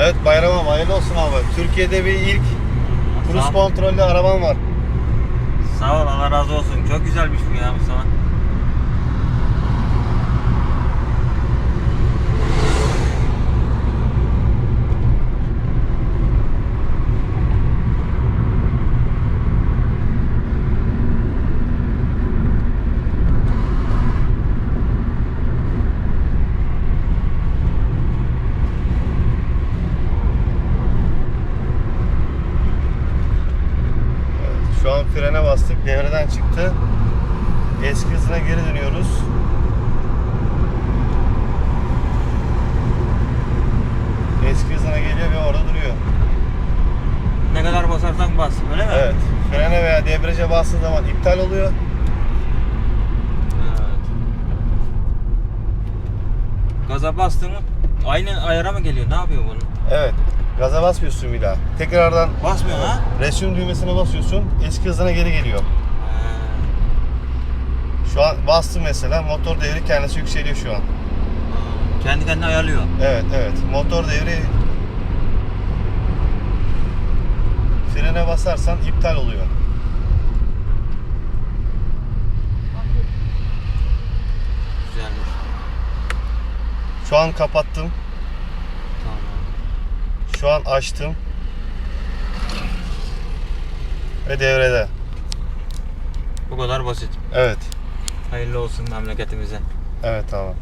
Evet bayramım hayırlı olsun abi. Türkiye'de bir ilk cruise kontrollü arabam var. Sağ ol Allah razı olsun. Çok güzelmiş bu ya Mustafa. Frene bastık. Devreden çıktı. Eski hızına geri dönüyoruz. Eski hızına geliyor ve orada duruyor. Ne kadar basarsan bas öyle mi? Evet. Frene veya debriyaja bastığın zaman iptal oluyor. Evet. Gaza bastın mı aynı ayara mı geliyor? Ne yapıyor bunun? Evet. Gaza basmıyorsun bir daha. Tekrardan Basmıyor ha? resume düğmesine basıyorsun. Eski hızına geri geliyor. Şu an bastım mesela. Motor devri kendisi yükseliyor şu an. Kendi kendine ayarlıyor. Evet evet. Motor devri frene basarsan iptal oluyor. Güzelmiş. Şu an kapattım. Şu an açtım. Ve devrede. Bu kadar basit. Evet. Hayırlı olsun memleketimize. Evet tamam.